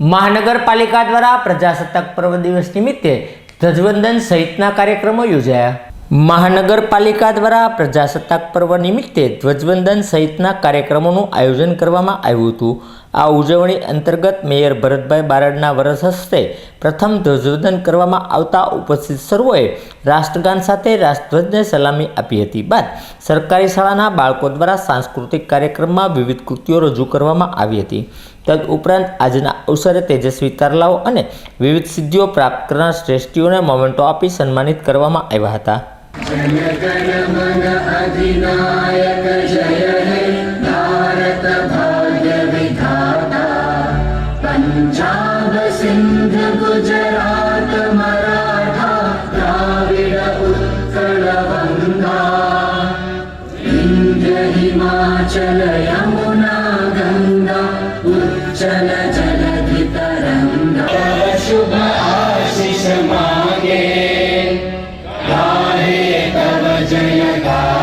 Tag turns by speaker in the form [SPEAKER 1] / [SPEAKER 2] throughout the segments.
[SPEAKER 1] મહાનગરપાલિકા દ્વારા પ્રજાસત્તાક પર્વ દિવસ નિમિત્તે ધ્વજવંદન સહિતના કાર્યક્રમો યોજાયા. મહાનગરપાલિકા દ્વારા પ્રજાસત્તાક પર્વ નિમિત્તે ધ્વજવંદન સહિતના કાર્યક્રમોનું આયોજન કરવામાં આવ્યું હતું. આ ઉજવણી અંતર્ગત મેયર ભરતભાઈ બારડના વરસ હસ્તે પ્રથમ ધ્વજવંદન કરવામાં આવતા ઉપસ્થિત સર્વોએ રાષ્ટ્રગાન સાથે રાષ્ટ્રધ્વજને સલામી આપી હતી બાદ સરકારી શાળાના બાળકો દ્વારા સાંસ્કૃતિક કાર્યક્રમમાં વિવિધ કૃતિઓ રજૂ કરવામાં આવી હતી. તદ ઉપરાંત આજના અવસરે તેજસ્વી તરલાઓ અને વિવિધ સિદ્ધિઓ પ્રાપ્ત કરનાર શ્રેષ્ઠીઓને મોમેન્ટો આપી સન્માનિત કરવામાં આવ્યા હતા.
[SPEAKER 2] જય गुजरात मराठा द्राविड उत्कल गङ्गा विन्ध्य हिमाचल यमुना गङ्गा उच्चल जलधि तरङ्गा शुभ आशिष मागे गाहे तव जय गाथा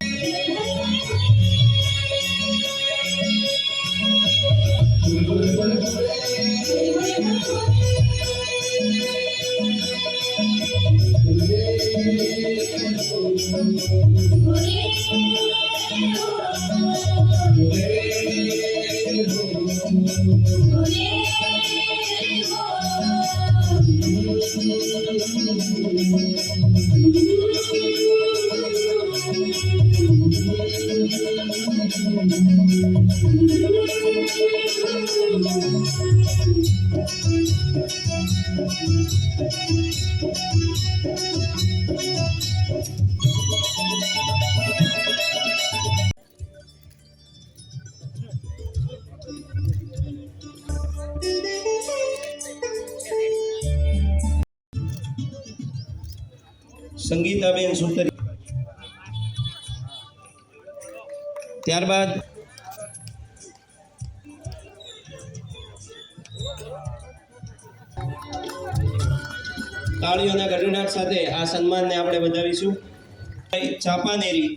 [SPEAKER 3] સંગીતાબેન સુતરી ત્યારબાદ તાળીઓના ગડગડાટ સાથે આ સન્માનને આપણે વધાવીશું ચાપાનેરી.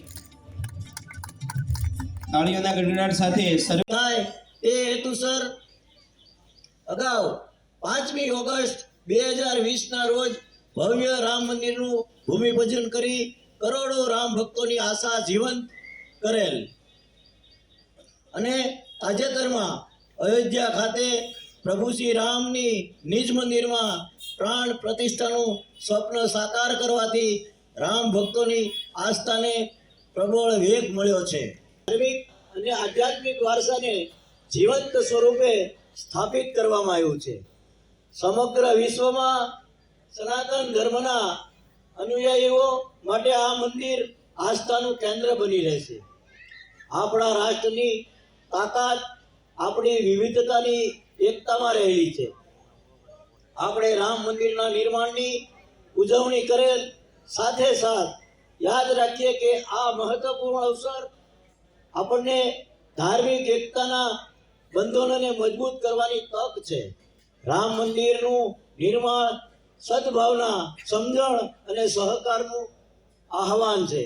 [SPEAKER 3] તાળીઓના ગડગડાટ સાથે
[SPEAKER 4] સરભાઈ એ હેતુ, સર. અગાઉ પાંચમી ઓગસ્ટ બે હજાર વીસના રોજ ભવ્ય રામ મંદિરનું ભૂમિપૂજન કરી કરોડો રામ ભક્તોની આશા જીવંત કરેલ. અને તાજેતરમાં અયોધ્યા ખાતે પ્રભુ શ્રી રામની નિજ મંદિરમાં પ્રાણ પ્રતિષ્ઠાનું સ્વપ્ન સાકાર કરવાથી રામ ભક્તોની આસ્થાને પ્રબળ વેગ મળ્યો છે. ધાર્મિક અને આધ્યાત્મિક વારસાને જીવંત સ્વરૂપે સ્થાપિત કરવામાં આવ્યું છે. સમગ્ર વિશ્વમાં સનાતન ધર્મના અનુયાયીઓ માટે આ મંદિર આસ્થાનું કેન્દ્ર બની રહેશે. આપણા રાષ્ટ્રની તાકાત આપણી વિવિધતાની એકતામાં રહેલી છે. આપણે રામ મંદિરના નિર્માણની ઉજવણી કરેલ સાથે સાથ યાદ રાખીએ કે આ મહત્વપૂર્ણ અવસર આપણને ધાર્મિક એકતાના બંધનોને મજબૂત કરવાની તક છે. રામ મંદિરનું નિર્માણ સદભાવના, સમજણ અને સહકારનું આહવાન છે.